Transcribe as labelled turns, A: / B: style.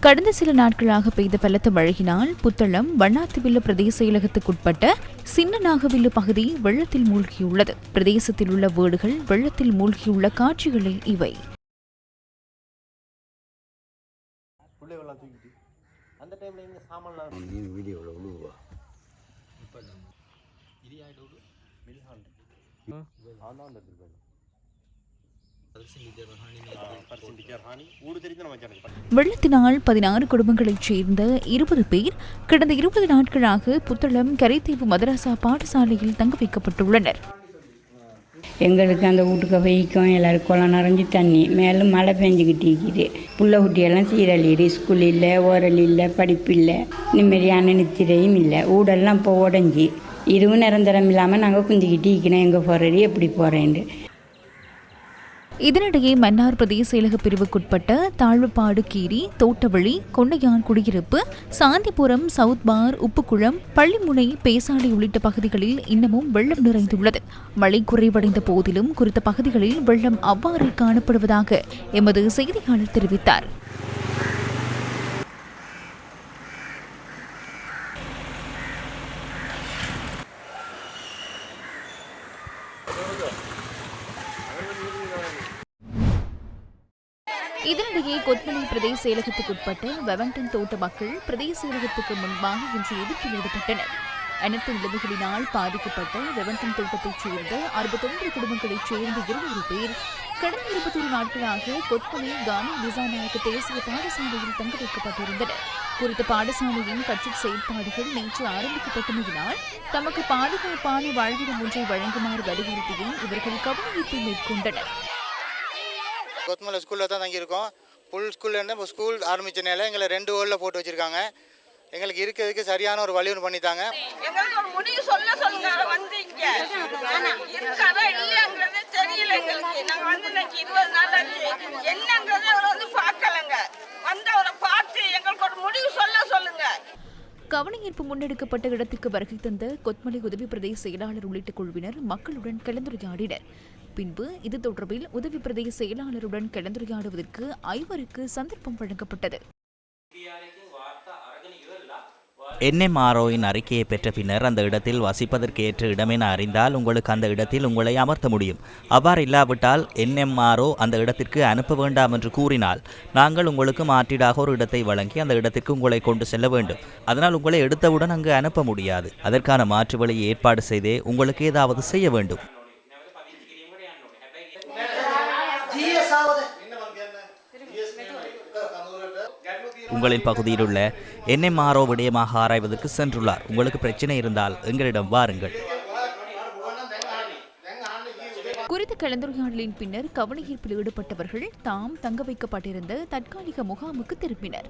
A: கடந்த சில நாட்களாக பெய்த பலத்த மழையினால் புத்தளம் வண்ணாத்துவில்லு பிரதேச செயலகத்துக்குட்பட்ட சின்ன நாகவில்லு பகுதி வெள்ளத்தில் மூழ்கியுள்ளது. பிரதேசத்தில் உள்ள வீடுகள் வெள்ளத்தில் மூழ்கியுள்ள காட்சிகளே இவை.
B: அந்த
A: வெள்ளத்தினால் பதினாறு குடும்பங்களைச் சேர்ந்த இருபது பேர் கடந்த இருபது நாட்களாக புத்தளம் கரைத்தீவு மதராசா பாடசாலையில் தங்க வைக்கப்பட்டுள்ளனர்
C: எங்களுக்கு அந்த வீட்டுக்கு வெய்க்கும் எல்லாரும் குளம் நிறைஞ்சி தண்ணி மேலும் மழை பெஞ்சிக்கிட்டு இருக்குது புள்ள குட்டியெல்லாம் சீரழியுது. ஸ்கூல் இல்லை ஓரல் இல்லை படிப்பு இல்லை நிம்மதியான நித்திரையும் இல்லை. ஊடெல்லாம் இப்போ உடஞ்சி இதுவும் நிரந்தரம் இல்லாமல் நாங்கள் குந்திக்கிட்டு இருக்கணும். எங்கே போகிறது எப்படி போகிறேன்ட்டு
A: இதனிடையே மன்னார் பிரதேச செயலக பிரிவுக்குட்பட்ட தாழ்வுப்பாடு கீரி தோட்டவழி கொண்டையான் குடியிருப்பு சாந்திபுரம் சவுத் பார் உப்புக்குளம் பள்ளிமுனை பேசாலை உள்ளிட்ட பகுதிகளில் இன்னமும் வெள்ளம் நிறைந்துள்ளது. மழை குறைவடைந்த போதிலும் குறித்த பகுதிகளில் வெள்ளம் அவ்வாறே காணப்படுவதாக எமது செய்தியாளர் தெரிவித்தார். இதனிடையே கொத்மலை பிரதேச செயலகத்துக்குட்பட்ட வெவன்டன் தோட்ட மக்கள் பிரதேச செயலகத்துக்கு முன்பாக இன்று எதிர்ப்பில் ஈடுபட்டனர் அனைத்து நிலைமைகளினால் பாதிக்கப்பட்ட வெவன்டன் தோட்டத்தைச் சேர்ந்த அறுபத்தொன்பது குடும்பங்களைச் சேர்ந்த இருநூறு பேர் கடந்த இருபத்தொரு நாட்களாக கொத்மலை கானி திசாநாயக்க தேசிய பாடசாலையில் தங்க வைக்கப்பட்டிருந்தனர். குறித்த பாடசாலையின் கட்சி செயல்பாடுகள் நேற்று ஆரம்பிக்கப்பட்டமையினால் தமக்கு பாதுகாப்பான வாழ்விடம் ஒன்றை வழங்குமாறு வலியுறுத்தியும் இவர்கள் கவனஈர்ப்பை மேற்கொண்டனர்.
D: கொத்தமல்லி ஸ்கூலில் தான் தங்கியிருக்கோம். ஃபுல் ஸ்கூல்லேருந்து இப்போ ஸ்கூல் ஆரம்பிச்சனால எங்களை ரெண்டு ஹோலில் போட்டு வச்சுருக்காங்க. எங்களுக்கு இருக்கிறதுக்கு சரியான ஒரு வழி ஒன்று பண்ணித்தாங்க.
E: எங்களுக்கு ஒரு முடிவு சொல்ல சொல்லுங்க இல்லையாங்கிறதே தெரியல எங்களுக்கு. நாங்க வந்து இன்னைக்கு இருபது நாள் ஆச்சு. என்னங்கிறத அவரை வந்து பார்க்கலங்க. வந்து அவரை பார்த்து எங்களுக்கு ஒரு முடிவு சொல்ல சொல்லுங்க.
A: கவனஈர்ப்பு முன்னெடுக்கப்பட்ட இடத்துக்கு வருகை தந்த கொத்மலை உதவி பிரதேச செயலாளர் உள்ளிட்ட குழுவினர் மக்களுடன் கலந்துரையாடினர். பின்பு இது தொடர்பில் உதவி பிரதேச செயலாளருடன் கலந்துரையாடுவதற்கு ஐவருக்கு சந்தர்ப்பம் வழங்கப்பட்டது.
F: என்எம்ஆர்ஓயின் அறிக்கையை பெற்ற பின்னர் அந்த இடத்தில் வசிப்பதற்கு ஏற்ற இடம் என அறிந்தால் உங்களுக்கு அந்த இடத்தில் உங்களை அமர்த்த முடியும். அவ்வாறு இல்லாவிட்டால் என்எம்ஆர்ஓ அந்த இடத்திற்கு அனுப்ப வேண்டாம் என்று கூறினால் நாங்கள் உங்களுக்கு மாற்றீடாக ஒரு இடத்தை வழங்கி அந்த இடத்திற்கு உங்களை கொண்டு செல்ல வேண்டும். அதனால் உங்களை எடுத்தவுடன் அங்கு அனுப்ப முடியாது. அதற்கான மாற்று வழியை ஏற்பாடு செய்தே உங்களுக்கு ஏதாவது செய்ய வேண்டும். உங்களின் பகுதியில் உள்ள என்எம்ஆர்ஓ விடயமாக ஆராய்வதற்கு சென்றுள்ளார். உங்களுக்கு பிரச்சனை இருந்தால் எங்களிடம் வாருங்கள்.
A: குறித்த கலந்துரையாடலின் பின்னர் கவனஈர்ப்பில் ஈடுபட்டவர்கள் தாம் தங்க வைக்கப்பட்டிருந்த தற்காலிக முகாமுக்கு திரும்பினர்.